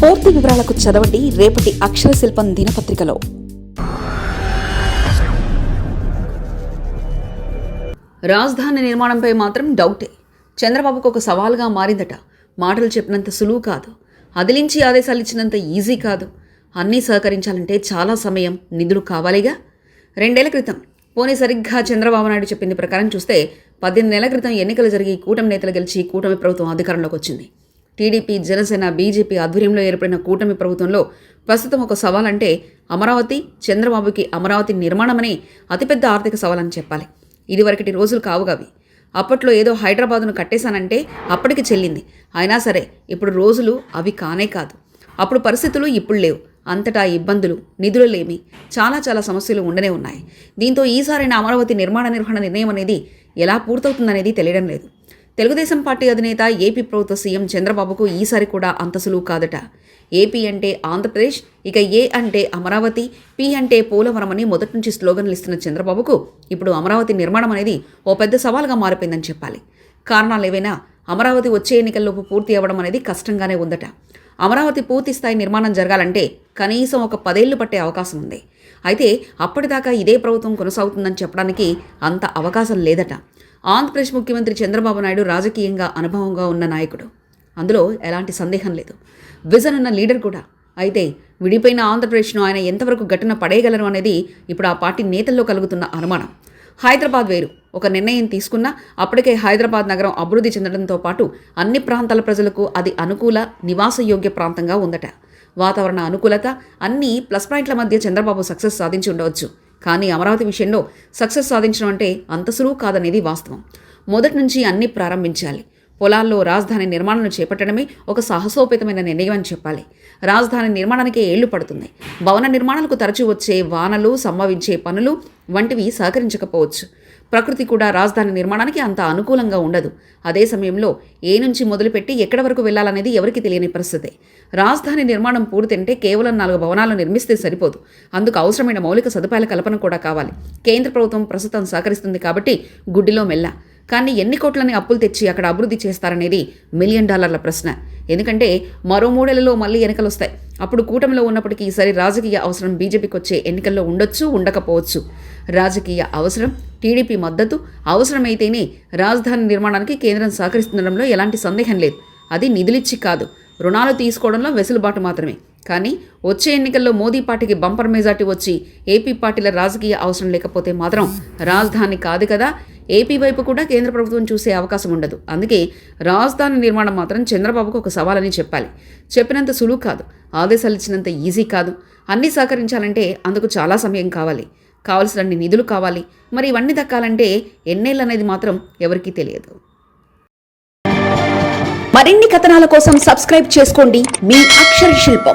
పూర్తి వివరాలకు చదవండి రేపటి అక్షర శిల్పం దినపత్రికలో. రాజధాని నిర్మాణంపై మాత్రం డౌటే. చంద్రబాబుకు ఒక సవాల్గా మారిందట. మాటలు చెప్పినంత సులువు కాదు. అదిలించి ఆదేశాలు ఇచ్చినంత ఈజీ కాదు. అన్నీ సహకరించాలంటే చాలా సమయం నిధులు కావాలిగా? రెండేళ్ళ క్రితం పోనీ సరిగ్గా చంద్రబాబు నాయుడు చెప్పింది ప్రకారం చూస్తే పద్దెనిమిది నెలల క్రితం ఎన్నికలు జరిగి కూటమి నేతలు గెలిచి కూటమి ప్రభుత్వం అధికారంలోకి వచ్చింది. టీడీపీ జనసేన బీజేపీ ఆధ్వర్యంలో ఏర్పడిన కూటమి ప్రభుత్వంలో ప్రస్తుతం ఒక సవాల్ అంటే అమరావతి చంద్రబాబుకి అమరావతి నిర్మాణమనే అతిపెద్ద ఆర్థిక సవాలని చెప్పాలి. ఇదివరకటి రోజులు కావుగావి అప్పట్లో ఏదో హైదరాబాదును కట్టేశానంటే అప్పటికి చెల్లింది. అయినా సరే ఇప్పుడు రోజులు అవి కానే కాదు. అప్పుడు పరిస్థితులు ఇప్పుడు లేవు. అంతటా ఇబ్బందులు నిధులు లేమి చాలా చాలా సమస్యలు ఉండనే ఉన్నాయి. దీంతో ఈసారైన అమరావతి నిర్మాణ నిర్వహణ నిర్ణయం అనేది ఎలా పూర్తవుతుందనేది తెలియడం లేదు. తెలుగుదేశం పార్టీ అధినేత ఏపీ ప్రభుత్వ సీఎం చంద్రబాబుకు ఈసారి కూడా అంత సులువు కాదట. ఏపీ అంటే ఆంధ్రప్రదేశ్ ఇక ఏ అంటే అమరావతి పి అంటే పోలవరం అని మొదటి నుంచి స్లోగన్లు ఇస్తున్న చంద్రబాబుకు ఇప్పుడు అమరావతి నిర్మాణం అనేది ఓ పెద్ద సవాల్గా మారిపోయిందని చెప్పాలి. కారణాలు ఏవైనా? అమరావతి వచ్చే ఎన్నికల్లోపు పూర్తి అవ్వడం అనేది కష్టంగానే ఉందట. అమరావతి పూర్తి స్థాయి నిర్మాణం జరగాలంటే కనీసం ఒక పదేళ్ళు పట్టే అవకాశం ఉంది. అయితే అప్పటిదాకా ఇదే ప్రభుత్వం కొనసాగుతుందని చెప్పడానికి అంత అవకాశం లేదట. ఆంధ్రప్రదేశ్ ముఖ్యమంత్రి చంద్రబాబు నాయుడు రాజకీయంగా అనుభవంగా ఉన్న నాయకుడు. అందులో ఎలాంటి సందేహం లేదు. విజన్ ఉన్న లీడర్ కూడా. అయితే విడిపోయిన ఆంధ్రప్రదేశ్ను ఆయన ఎంతవరకు ఘటన పడేయగలరు అనేది ఇప్పుడు ఆ పార్టీ నేతల్లో కలుగుతున్న అనుమానం. హైదరాబాద్ వేరు. ఒక నిర్ణయం తీసుకున్నా అప్పటికే హైదరాబాద్ నగరం అభివృద్ధి చెందడంతో పాటు అన్ని ప్రాంతాల ప్రజలకు అది అనుకూల నివాసయోగ్య ప్రాంతంగా ఉందట. వాతావరణ అనుకూలత అన్ని ప్లస్ పాయింట్ల మధ్య చంద్రబాబు సక్సెస్ సాధించి ఉండవచ్చు. కానీ అమరావతి విషయంలో సక్సెస్ సాధించడం అంటే అంత సులువు కాదనేది వాస్తవం. మొదటి నుంచి అన్ని ప్రారంభించాలి. పొలాల్లో రాజధాని నిర్మాణాలు చేపట్టడమే ఒక సాహసోపేతమైన నిర్ణయం అని చెప్పాలి. రాజధాని నిర్మాణానికే ఏళ్ళు పడుతుంది భవన నిర్మాణాలకు తరచూ వచ్చే వానలు సంభవించే పనులు వంటివి సహకరించకపోవచ్చు. ప్రకృతి కూడా రాజధాని నిర్మాణానికి అంత అనుకూలంగా ఉండదు. అదే సమయంలో ఏ నుంచి మొదలుపెట్టి ఎక్కడి వరకు వెళ్ళాలనేది ఎవరికి తెలియని పరిస్థితి. రాజధాని నిర్మాణం పూర్తింటే కేవలం నాలుగు భవనాలు నిర్మిస్తే సరిపోదు. అందుకు అవసరమైన మౌలిక సదుపాయాల కల్పన కూడా కావాలి. కేంద్ర ప్రభుత్వం ప్రస్తుతం సహకరిస్తుంది కాబట్టి గుడ్డిలో మెల్ల. కానీ ఎన్ని కోట్లని అప్పులు తెచ్చి అక్కడ అభివృద్ధి చేస్తారనేది మిలియన్ డాలర్ల ప్రశ్న. ఎందుకంటే మరో మూడేళ్ళలో మళ్ళీ ఎన్నికలు వస్తాయి అప్పుడు కూటమిలో ఉన్నప్పటికీ ఈసారి రాజకీయ అవసరం బీజేపీకి వచ్చే ఎన్నికల్లో ఉండొచ్చు ఉండకపోవచ్చు. రాజకీయ అవసరం టీడీపీ మద్దతు అవసరమైతేనే రాజధాని నిర్మాణానికి కేంద్రం సహకరిస్తుండడంలో ఎలాంటి సందేహం లేదు. అది నిధులిచ్చి కాదు రుణాలు తీసుకోవడంలో వెసులుబాటు మాత్రమే. కానీ వచ్చే ఎన్నికల్లో మోదీ పార్టీకి బంపర్ మెజార్టీ వచ్చి ఏపీ పార్టీల రాజకీయ అవసరం లేకపోతే మాత్రం రాజధాని కాదు కదా ఏపీ వైపు కూడా కేంద్ర ప్రభుత్వం చూసే అవకాశం ఉండదు. అందుకే రాజధాని నిర్మాణం మాత్రం చంద్రబాబుకు ఒక సవాలని చెప్పాలి. చెప్పినంత సులువు కాదు. ఆదేశాలు ఇచ్చినంత ఈజీ కాదు. అన్నీ సహకరించాలంటే అందుకు చాలా సమయం కావాలి. కావలసినన్ని నిధులు కావాలి. మరి ఇవన్నీ దక్కాలంటే ఎన్నేళ్ళు అనేది మాత్రం ఎవరికీ తెలియదు. మరిన్ని కథనాల కోసం సబ్స్క్రైబ్ చేసుకోండి. మీ అక్షర శిల్పం.